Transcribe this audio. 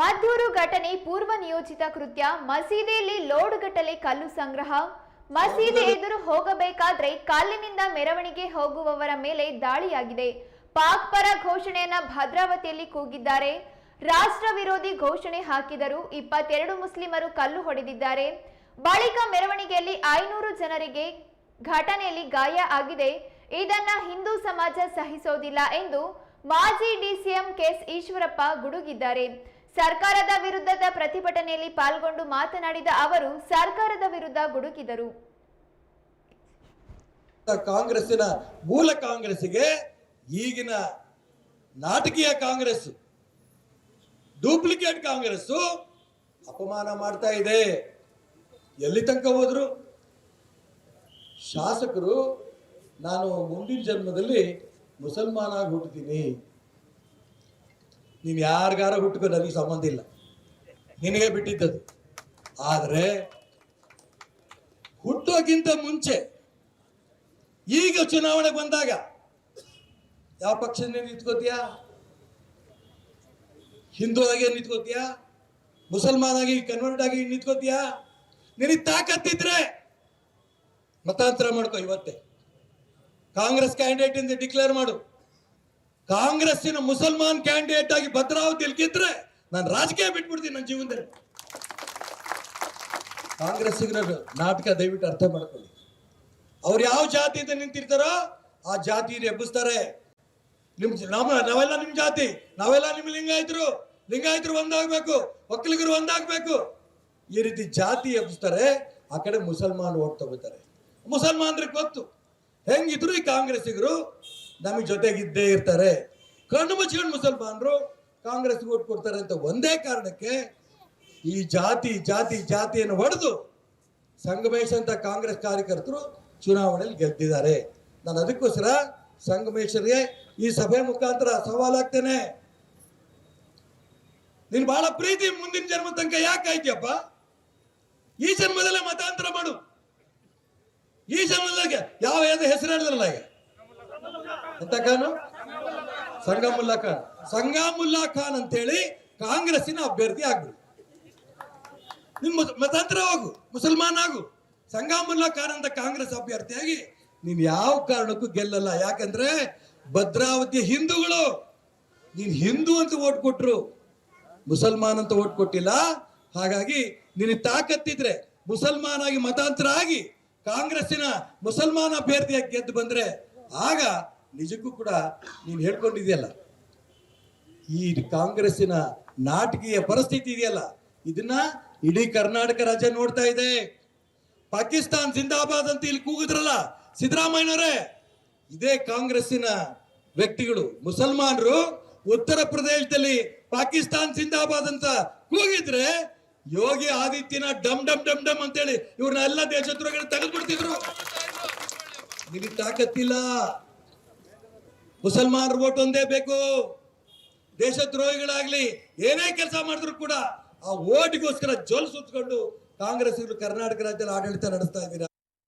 ಮದ್ದೂರು ಘಟನೆ ಪೂರ್ವ ನಿಯೋಜಿತ ಕೃತ್ಯ. ಮಸೀದಿಯಲ್ಲಿ ಲೋಡ್ ಗಟ್ಟಲೆ ಕಲ್ಲು ಸಂಗ್ರಹ. ಮಸೀದಿ ಎದುರು ಹೋಗಬೇಕಾದ್ರೆ ಕಾಲಿನಿಂದ ಮೆರವಣಿಗೆ ಹೋಗುವವರ ಮೇಲೆ ದಾಳಿಯಾಗಿದೆ. ಪಾಕ್ ಪರ ಘೋಷಣೆಯನ್ನ ಭದ್ರಾವತಿಯಲ್ಲಿ ಕೂಗಿದ್ದಾರೆ. ರಾಷ್ಟ್ರ ವಿರೋಧಿ ಘೋಷಣೆ ಹಾಕಿದರು ಇಪ್ಪತ್ತೆರಡು ಮುಸ್ಲಿಮರು ಕಲ್ಲು ಹೊಡೆದಿದ್ದಾರೆ. ಬಳಿಕ ಮೆರವಣಿಗೆಯಲ್ಲಿ ಐನೂರು ಜನರಿಗೆ ಘಟನೆಯಲ್ಲಿ ಗಾಯ ಆಗಿದೆ. ಇದನ್ನ ಹಿಂದೂ ಸಮಾಜ ಸಹಿಸೋದಿಲ್ಲ ಎಂದು ಮಾಜಿ ಡಿಸಿಎಂ ಕೆಎಸ್ ಈಶ್ವರಪ್ಪ ಗುಡುಗಿದ್ದಾರೆ. ಸರ್ಕಾರದ ವಿರುದ್ಧದ ಪ್ರತಿಭಟನೆಯಲ್ಲಿ ಪಾಲ್ಗೊಂಡು ಮಾತನಾಡಿದ ಅವರು, ಸರ್ಕಾರದ ವಿರುದ್ಧ ಗುಡುಕಿದರು. ಕಾಂಗ್ರೆಸ್ಸಿನ ಮೂಲ ಕಾಂಗ್ರೆಸ್ಗೆ ಈಗಿನ ನಾಟಕೀಯ ಕಾಂಗ್ರೆಸ್, ಡೂಪ್ಲಿಕೇಟ್ ಕಾಂಗ್ರೆಸ್ ಅಪಮಾನ ಮಾಡ್ತಾ ಇದೆ. ಎಲ್ಲಿ ತನಕ ಹೋದ್ರು? ಶಾಸಕರು, ನಾನು ಮುಂದಿನ ಜನ್ಮದಲ್ಲಿ ಮುಸಲ್ಮಾನ ಆಗಿ ನೀನು ಯಾರಿಗಾರ ಹುಟ್ಟುಕೋ ನನಗೆ ಸಂಬಂಧ ಇಲ್ಲ. ನಿನಗೆ ಬಿಟ್ಟಿದ್ದದು ಆದರೆ ಹುಟ್ಟೋಕ್ಕಿಂತ ಮುಂಚೆ ಈಗ ಚುನಾವಣೆಗೆ ಬಂದಾಗ ಯಾವ ಪಕ್ಷದಿಂದ ನಿಂತ್ಕೋತೀಯ? ಹಿಂದೂ ಆಗಿ ನಿಂತ್ಕೋತೀಯ? ಮುಸಲ್ಮಾನ್ ಆಗಿ ಕನ್ವರ್ಟ್ ಆಗಿ ನಿಂತ್ಕೋತೀಯ? ನಿನಗೆ ತಾಕತ್ತಿದ್ರೆ ಮತಾಂತರ ಮಾಡ್ಕೋ ಇವತ್ತೇ. ಕಾಂಗ್ರೆಸ್ ಕ್ಯಾಂಡಿಡೇಟ್ ಇಂದ ಡಿಕ್ಲೇರ್ ಮಾಡು. ಕಾಂಗ್ರೆಸ್ಸಿನ ಮುಸಲ್ಮಾನ್ ಕ್ಯಾಂಡಿಡೇಟ್ ಆಗಿ ಭದ್ರಾವತಿಯಲ್ಲಿ ಗೆದ್ರೆ ನಾನು ರಾಜಕೀಯ ಬಿಟ್ಬಿಡ್ತೀನಿ ನನ್ನ ಜೀವನದಲ್ಲಿ. ಕಾಂಗ್ರೆಸ್ಸಿಗರ ನಾಟಕ ದಯವಿಟ್ಟು ಅರ್ಥ ಮಾಡ್ಕೊಳ್ಳಿ. ಅವ್ರು ಯಾವ ಜಾತಿಯಿಂದ ನಿಂತಿರ್ತಾರೋ ಆ ಜಾತಿ ಎಬ್ಬಿಸ್ತಾರೆ. ನಿಮ್ ನಮ್ಮ, ನಾವೆಲ್ಲ ನಿಮ್ ಜಾತಿ, ನಾವೆಲ್ಲ ನಿಮ್ ಲಿಂಗಾಯತರು ಲಿಂಗಾಯತರು ಒಂದಾಗ್ಬೇಕು, ಒಕ್ಕಲಿಗರು ಒಂದಾಗ್ಬೇಕು. ಈ ರೀತಿ ಜಾತಿ ಎಬ್ಬಿಸ್ತಾರೆ, ಆ ಕಡೆ ಮುಸಲ್ಮಾನ್ ಓಟ್ ತಗೋತಾರೆ. ಮುಸಲ್ಮಾನ್ರಿಗೆ ಗೊತ್ತು. ಹೆಂಗಿದ್ರು ಈ ಕಾಂಗ್ರೆಸ್ಸಿಗರು ನಮಗೆ ಜೊತೆಗಿದ್ದೇ ಇರ್ತಾರೆ. ಕಣ್ಣು ಮುಚ್ಕೊಂಡು ಮುಸಲ್ಮಾನರು ಕಾಂಗ್ರೆಸ್ ಓಟ್ ಕೊಡ್ತಾರೆ ಅಂತ ಒಂದೇ ಕಾರಣಕ್ಕೆ ಈ ಜಾತಿ ಜಾತಿ, ಜಾತಿಯನ್ನು ಹೊಡೆದು ಸಂಗಮೇಶ್ ಅಂತ ಕಾಂಗ್ರೆಸ್ ಕಾರ್ಯಕರ್ತರು ಚುನಾವಣೆಯಲ್ಲಿ ಗೆದ್ದಿದ್ದಾರೆ. ನಾನು ಅದಕ್ಕೋಸ್ಕರ ಸಂಗಮೇಶ್ವರಿಗೆ ಈ ಸಭೆ ಮುಖಾಂತರ ಸವಾಲಾಗ್ತೇನೆ ನೀನು ಬಹಳ ಪ್ರೀತಿ ಮುಂದಿನ ಜನ್ಮ ತನಕ ಯಾಕೆ ಆಯ್ತಿಯಪ್ಪ? ಈ ಜನ್ಮದಲ್ಲೇ ಮತಾಂತರ ಮಾಡು. ಈ ಜನ್ಮದಲ್ಲಿ ಯಾವ ಯಾವ ಹೆಸರು ಹೇಳಿದ್ರಲ್ಲ ಈಗ? ಎಂತ ಖಾನ್ ಸಂಗಮುಲ್ಲಾ ಖಾನ್. ಸಂಗಮುಲ್ಲಾ ಖಾನ್ ಅಂತೇಳಿ ಕಾಂಗ್ರೆಸ್ಸಿನ ಅಭ್ಯರ್ಥಿ ಆಗ್ಬಿಡು ನಿಮ್ಮ ಮತಾಂತರ ಹೋಗು, ಮುಸಲ್ಮಾನ್ ಆಗು. ಸಂಗಮುಲ್ಲಾ ಖಾನ್ ಅಂತ ಕಾಂಗ್ರೆಸ್ ಅಭ್ಯರ್ಥಿಯಾಗಿ ನೀನ್ ಯಾವ ಕಾರಣಕ್ಕೂ ಗೆಲ್ಲಲ್ಲ. ಯಾಕಂದ್ರೆ ಭದ್ರಾವತಿಯ ಹಿಂದೂಗಳು, ನೀನ್ ಹಿಂದೂ ಅಂತ ಓಟ್ ಕೊಟ್ರು, ಮುಸಲ್ಮಾನ್ ಅಂತ ಓಟ್ ಕೊಟ್ಟಿಲ್ಲ. ಹಾಗಾಗಿ ನಿನಗೆ ತಾಕತ್ತಿದ್ರೆ, ಮುಸಲ್ಮಾನ್ ಆಗಿ ಮತಾಂತರ ಆಗಿ ಕಾಂಗ್ರೆಸ್ಸಿನ ಮುಸಲ್ಮಾನ ಅಭ್ಯರ್ಥಿಯಾಗಿ ಗೆದ್ದು ಬಂದ್ರೆ, ಆಗ ನಿಜಕ್ಕೂ ಕೂಡ ನೀನು ಹೇಳ್ಕೊಂಡಿದೆಯಲ್ಲ, ಈ ಕಾಂಗ್ರೆಸ್ಸಿನ ನಾಟಕೀಯ ಪರಿಸ್ಥಿತಿ ಇದೆಯಲ್ಲ, ಇದನ್ನ ಇಡೀ ಕರ್ನಾಟಕ ರಾಜ್ಯ ನೋಡ್ತಾ ಇದೆ. ಪಾಕಿಸ್ತಾನ್ ಜಿಂದಾಬಾದ್ ಅಂತ ಇಲ್ಲಿ ಕೂಗಿದ್ರಲ್ಲ, ಸಿದ್ದರಾಮಯ್ಯನವರೇ, ಇದೇ ಕಾಂಗ್ರೆಸ್ಸಿನ ವ್ಯಕ್ತಿಗಳು, ಮುಸಲ್ಮಾನರು ಉತ್ತರ ಪ್ರದೇಶದಲ್ಲಿ ಪಾಕಿಸ್ತಾನ್ ಜಿಂದಾಬಾದ್ ಅಂತ ಕೂಗಿದ್ರೆ, ಯೋಗಿ ಆದಿತ್ಯನಾಥ್ ಡಮ್ ಡಮ್ ಡಮ್ ಡಮ್ ಅಂತೇಳಿ ಇವ್ರನ್ನ ಎಲ್ಲ ದೇಶದ್ರೋಹಿಗಳು ತೆಗೆದ್ಬಿಡ್ತಿದ್ರು. ನಿಮಗೆ ತಾಕತ್ತಿಲ್ಲ. ಮುಸಲ್ಮಾನರು ಓಟ್ ಒಂದೇ ಬೇಕು. ದೇಶದ್ರೋಹಿಗಳಾಗ್ಲಿ ಏನೇ ಕೆಲಸ ಮಾಡಿದ್ರು ಕೂಡ ಆ ಓಟಿಗೋಸ್ಕರ ಜೋಲ್ ಸುತ್ಕೊಂಡು ಕಾಂಗ್ರೆಸ್ ಕರ್ನಾಟಕ ರಾಜ್ಯದಲ್ಲಿ ಆಡಳಿತ ನಡೆಸ್ತಾ ಇದ್ದೀರಾ?